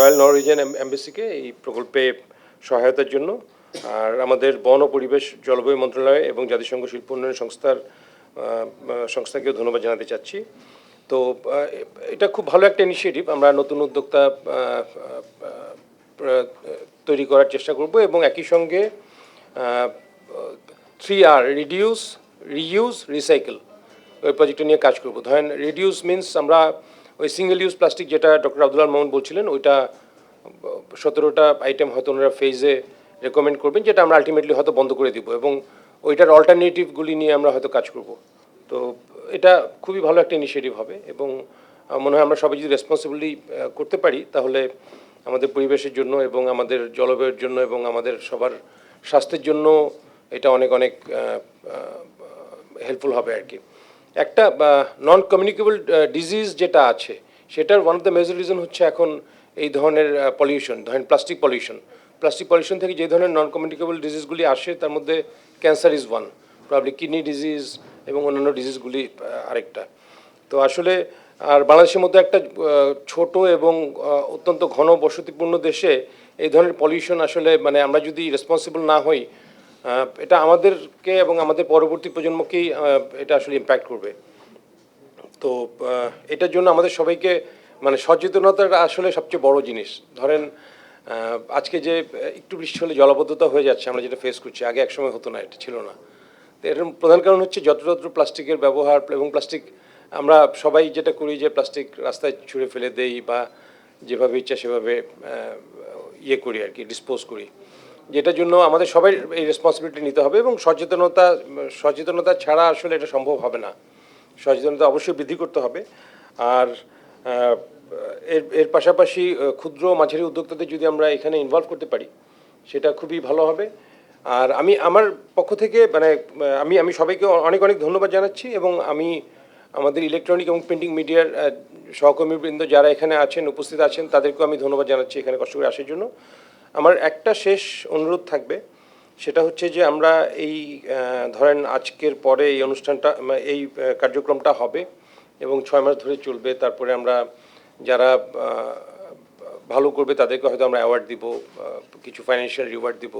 Royal Norwegian এম্বাসিকে এই প্রকল্পে সহায়তার জন্য। আর আমাদের বন ও পরিবেশ জলবায়ু মন্ত্রণালয় এবং জাতিসংঘ শিল্প উন্নয়ন সংস্থার সংস্থাকেও ধন্যবাদ জানাতে চাচ্ছি। তো এটা খুব ভালো একটা ইনিশিয়েটিভ আমরা নতুন উদ্যোক্তা তৈরি করার চেষ্টা করব এবং একই সঙ্গে three R reduce reuse recycle ওই প্রজেক্টটা নিয়ে কাজ করব। ধরেন রিডিউস মিন্স আমরা ওই সিঙ্গেল ইউজ প্লাস্টিক যেটা ডক্টর আব্দুল মোহাম্মদ বলছিলেন, ওইটা সতেরোটা আইটেম হয়তো ওনারা ফেজে রেকমেন্ড করবেন, যেটা আমরা আলটিমেটলি হয়তো বন্ধ করে দিব এবং ওইটার অল্টারনেটিভগুলি নিয়ে আমরা হয়তো কাজ করব। তো এটা খুবই ভালো একটা ইনিশিয়েটিভ হবে এবং মনে হয় আমরা সবাই যদি রেসপন্সিবলি করতে পারি, তাহলে আমাদের পরিবেশের জন্য এবং আমাদের জলবায়ুর জন্য এবং আমাদের সবার স্বাস্থ্যের জন্য এটা অনেক অনেক হেল্পফুল হবে আর কি। একটা নন কমিউনিকেবল ডিজিজ যেটা আছে, সেটার one of the major reason হচ্ছে এখন এই ধরনের পলিউশন ধরেন প্লাস্টিক পলিউশন প্লাস্টিক পলিউশন থেকে যে ধরনের নন কমিউনিকেবল ডিজিজগুলি আসে, তার মধ্যে cancer is one probably kidney disease এবং অন্যান্য ডিজিজগুলি আরেকটা। তো আসলে, আর বাংলাদেশের মধ্যে একটা ছোট এবং অত্যন্ত ঘন বসতিপূর্ণ দেশে এই ধরনের পলিউশন আসলে মানে আমরা যদি রেসপন্সিবল না হই এটা আমাদেরকে এবং আমাদের পরবর্তী প্রজন্মকেই এটা আসলে ইম্প্যাক্ট করবে। তো এটার জন্য আমাদের সবাইকে মানে সচেতনতাটা আসলে সবচেয়ে বড় জিনিস। ধরেন আজকে যে একটু বৃষ্টি হলে জলাবদ্ধতা হয়ে যাচ্ছে, আমরা যেটা ফেস করছি, আগে একসময় হতো না, এটা ছিল না। তো এর প্রধান কারণ হচ্ছে যত্রতত্র প্লাস্টিকের ব্যবহার এবং প্লাস্টিক, আমরা সবাই যেটা করি যে, প্লাস্টিক রাস্তায় ছুঁড়ে ফেলে দেই বা যেভাবে ইচ্ছা সেভাবে ইয়ে করি আর কি ডিসপোজ করি। যেটার জন্য আমাদের সবাই এই রেসপন্সিবিলিটি নিতে হবে এবং সচেতনতা সচেতনতা ছাড়া আসলে এটা সম্ভব হবে না। সচেতনতা অবশ্যই বৃদ্ধি করতে হবে। আর এর এর পাশাপাশি ক্ষুদ্র মাঝারি উদ্যোক্তাদের যদি আমরা এখানে ইনভলভ করতে পারি, সেটা খুবই ভালো হবে। আর আমি, আমার পক্ষ থেকে মানে আমি আমি সবাইকে অনেক অনেক ধন্যবাদ জানাচ্ছি এবং আমি আমাদের ইলেকট্রনিক এবং প্রিন্টিং মিডিয়ার সহকর্মীবৃন্দ যারা এখানে আছেন, উপস্থিত আছেন, তাদেরকেও আমি ধন্যবাদ জানাচ্ছি এখানে কষ্ট করে আসার জন্য। আমার একটা শেষ অনুরোধ থাকবে, সেটা হচ্ছে যে আমরা এই ধরেন আজকের পরে এই অনুষ্ঠানটা এই কার্যক্রমটা হবে এবং ছয় মাস ধরে চলবে, তারপরে আমরা যারা ভালো করবে তাদেরকে হয়তো আমরা অ্যাওয়ার্ড দিব কিছু ফাইন্যান্সিয়াল রিওয়ার্ড দিব।